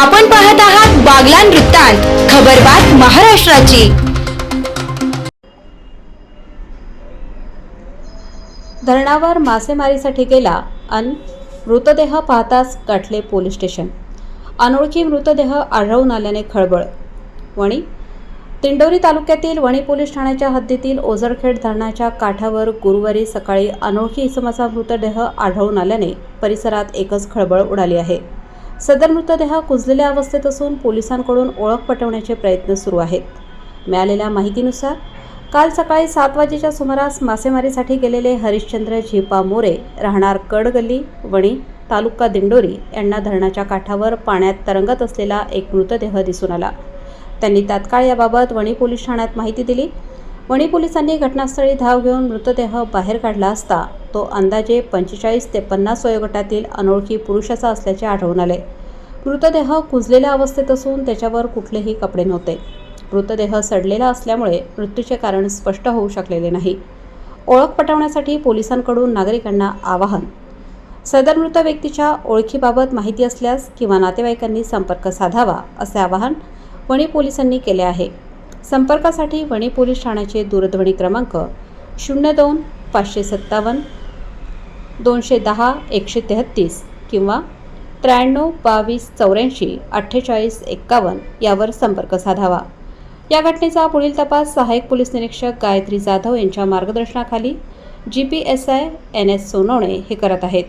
आपण पाहत आहात बागलान वृत्तांत खबरबात महाराष्ट्राची. धरणावर मासेमारीसाठी गेला अन मृतदेह पाहताच गाठले पोलीस स्टेशन. अनोळखी मृतदेह आढळून आल्याने खळबळ. वणी तिंडोरी तालुक्यातील वणी पोलीस ठाण्याच्या हद्दीतील ओझरखेड धरणाच्या काठावर गुरुवारी सकाळी अनोळखी इसमाचा मृतदेह आढळून आल्याने परिसरात एकच खळबळ उडाली आहे. सदर मृतदेह कुजलेल्या अवस्थेत असून पोलिसांकडून ओळख पटवण्याचे प्रयत्न सुरू आहेत. मिळालेल्या माहितीनुसार काल सकाळी सात वाजेच्या सुमारास मासेमारीसाठी गेलेले हरिश्चंद्र झिपा मोरे राहणार कडगल्ली वणी तालुका दिंडोरी यांना धरणाच्या काठावर पाण्यात तरंगत असलेला एक मृतदेह दिसून आला. त्यांनी तात्काळ याबाबत वणी पोलीस ठाण्यात माहिती दिली. वणी पोलिसांनी घटनास्थळी धाव घेऊन मृतदेह बाहेर काढला असता तो अंदाजे पंचेचाळीस ते पन्नास वयोगटातील अनोळखी पुरुषाचा असल्याचे आढळून आले. मृतदेह कुजलेल्या अवस्थेत असून त्याच्यावर कुठलेही कपडे नव्हते. मृतदेह सडलेला असल्यामुळे मृत्यूचे कारण स्पष्ट होऊ शकलेले नाही. ओळख पटवण्यासाठी पोलिसांकडून नागरिकांना आवाहन. सदर मृत व्यक्तीच्या ओळखीबाबत माहिती असल्यास किंवा नातेवाईकांनी संपर्क साधावा असे आवाहन वणी पोलिसांनी केले आहे. संपर्कासाठी वणी पोलीस ठाण्याचे दूरध्वनी क्रमांक शून्य दोन पाचशे सत्तावन्न दोनशे दहा एकशे तेहत्तीस किंवा त्र्याण्णव बावीस चौऱ्याऐंशी अठ्ठेचाळीस एक्कावन्न यावर संपर्क साधावा. या घटनेचा पुढील तपास सहाय्यक पोलीस निरीक्षक गायत्री जाधव यांच्या मार्गदर्शनाखाली G P S I N S Sonawane हे करत आहेत.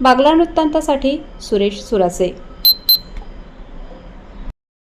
बागला वृत्तांतासाठी सुरेश सुरासे.